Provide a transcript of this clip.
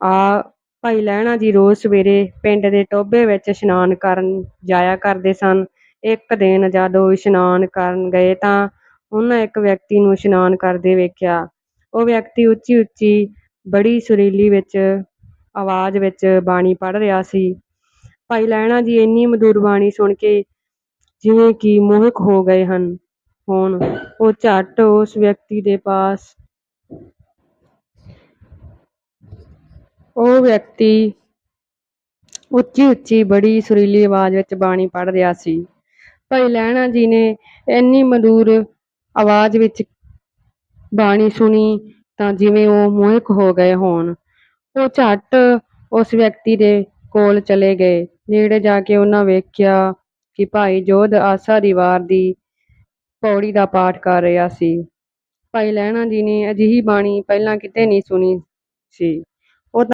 ਆ ਭਾਈ ਲਹਿਣਾ ਜੀ ਰੋਜ਼ ਸਵੇਰੇ ਪਿੰਡ ਦੇ ਟੋਭੇ ਵਿੱਚ ਇਸ਼ਨਾਨ ਕਰਨ ਜਾਇਆ ਕਰਦੇ ਸਨ। ਇੱਕ ਦਿਨ ਜਦ ਉਹ ਇਸ਼ਨਾਨ ਕਰਨ ਗਏ ਤਾਂ ਉਹਨਾਂ ਇੱਕ ਵਿਅਕਤੀ ਨੂੰ ਇਸ਼ਨਾਨ ਕਰਦੇ ਵੇਖਿਆ। ਉਹ ਵਿਅਕਤੀ ਉੱਚੀ ਉੱਚੀ ਬੜੀ ਸੁਰੀਲੀ ਵਿੱਚ ਆਵਾਜ਼ ਵਿੱਚ ਬਾਣੀ ਪੜ੍ਹ ਰਿਹਾ ਸੀ। ਭਾਈ ਲਹਿਣਾ ਜੀ ਇੰਨੀ ਮਧੁਰ ਬਾਣੀ ਸੁਣ ਕੇ ਜਿਵੇਂ ਕਿ ਮੋਹਿਤ ਹੋ ਗਏ ਹਨ। ਹੋਣ ਉਹ ਝੱਟ ਉਸ ਵਿਅਕਤੀ ਦੇ ਪਾਸ ਉਹ ਵਿਅਕਤੀ ਉੱਚੀ ਉੱਚੀ ਬੜੀ ਸੁਰੀਲੀ ਆਵਾਜ਼ ਵਿੱਚ ਬਾਣੀ ਪੜ੍ਹ ਰਿਹਾ ਸੀ। ਭਾਈ ਲਹਿਣਾ ਜੀ ਨੇ ਇੰਨੀ ਮਧੁਰ ਆਵਾਜ਼ ਵਿੱਚ ਬਾਣੀ ਸੁਣੀ ਤਾਂ ਜਿਵੇਂ ਉਹ ਮੋਹਿਕ ਹੋ ਗਏ ਹੋਣ। ਉਹ ਝੱਟ ਉਸ ਵਿਅਕਤੀ ਦੇ ਕੋਲ ਚਲੇ ਗਏ, ਨੇੜੇ ਜਾ ਕੇ ਉਹਨਾਂ ਵੇਖਿਆ ਕਿ ਭਾਈ ਜੋਧ ਆਸਾ ਦੀ ਵਾਰ ਦੀ ਪੌੜੀ ਦਾ ਪਾਠ ਕਰ ਰਿਹਾ ਸੀ। ਭਾਈ ਲਹਿਣਾ ਜੀ ਨੇ ਅਜਿਹੀ ਬਾਣੀ ਪਹਿਲਾਂ ਕਿਤੇ ਨਹੀਂ ਸੁਣੀ ਸੀ।